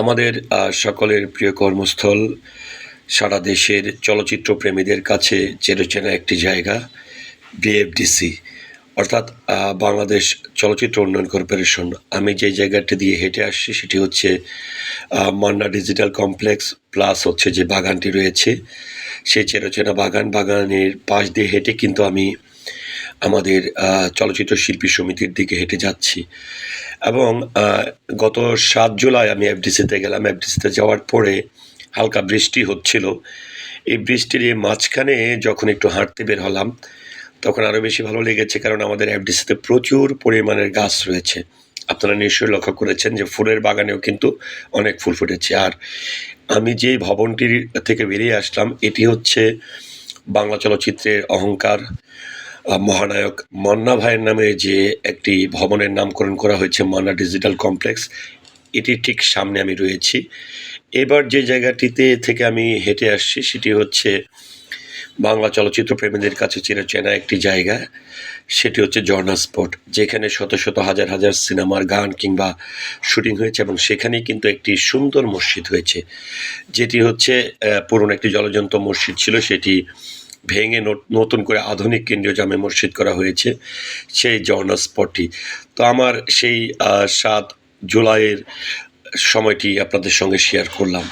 আমাদের সকলের প্রিয় কর্মস্থল, সারা দেশের চলচ্চিত্র প্রেমীদের কাছে চেরোচেনা একটি জায়গা বিএফডিসি অর্থাৎ বাংলাদেশ চলচ্চিত্র উন্নয়ন কর্পোরেশন। আমি যে জায়গাটি দিয়ে হেঁটে আসছি সেটি হচ্ছে মান্না ডিজিটাল কমপ্লেক্স, প্লাস হচ্ছে যে বাগানটি রয়েছে, সেই চেরোচেনা বাগান, বাগানের পাশ দিয়ে হেঁটে কিন্তু আমি আমাদের চলচ্চিত্র শিল্পী সমিতির দিকে হেঁটে যাচ্ছি। এবং গত সাত জুলাই আমি এফডিসিতে গেলাম। এফডিসিতে যাওয়ার পরে হালকা বৃষ্টি হচ্ছিল। এই বৃষ্টির এই মাঝখানে যখন একটু হাঁটতে বের হলাম, তখন আরও বেশি ভালো লেগেছে কারণ আমাদের এফডিসিতে প্রচুর পরিমাণের গাছ রয়েছে। আপনারা নিশ্চয়ই লক্ষ্য করেছেন যে ফুলের বাগানেও কিন্তু অনেক ফুল ফুটেছে। আর আমি যেই ভবনটির থেকে বেরিয়ে আসলাম, এটি হচ্ছে বাংলা চলচ্চিত্রের অহংকার। মহানায়ক মান্না ভাইয়ের নামে যে একটি ভবনের নামকরণ করা হয়েছে, মান্না ডিজিটাল কমপ্লেক্স এটির ঠিক সামনে আমি রয়েছি। এবার যে জায়গাটিতে থেকে আমি হেঁটে আসছি, সেটি হচ্ছে বাংলা চলচ্চিত্র প্রেমীদের কাছে চিরচেনা একটি জায়গা। সেটি হচ্ছে জর্না স্পট, যেখানে শত শত হাজার হাজার সিনেমার গান কিংবা শুটিং হয়েছে এবং সেখানেই কিন্তু একটি সুন্দর মসজিদ হয়েছে। যেটি হচ্ছে পুরনো একটি জলজন্ত মসজিদ ছিল, সেটি ভেঙে নতুন করে আধুনিক কেন্দ্রীয় জামে মসজিদ করা হয়েছে, সেই জর্না স্পটটি। তো আমার সেই সাত জুলাইয়ের সময়টি আপনাদের সঙ্গে শেয়ার করলাম।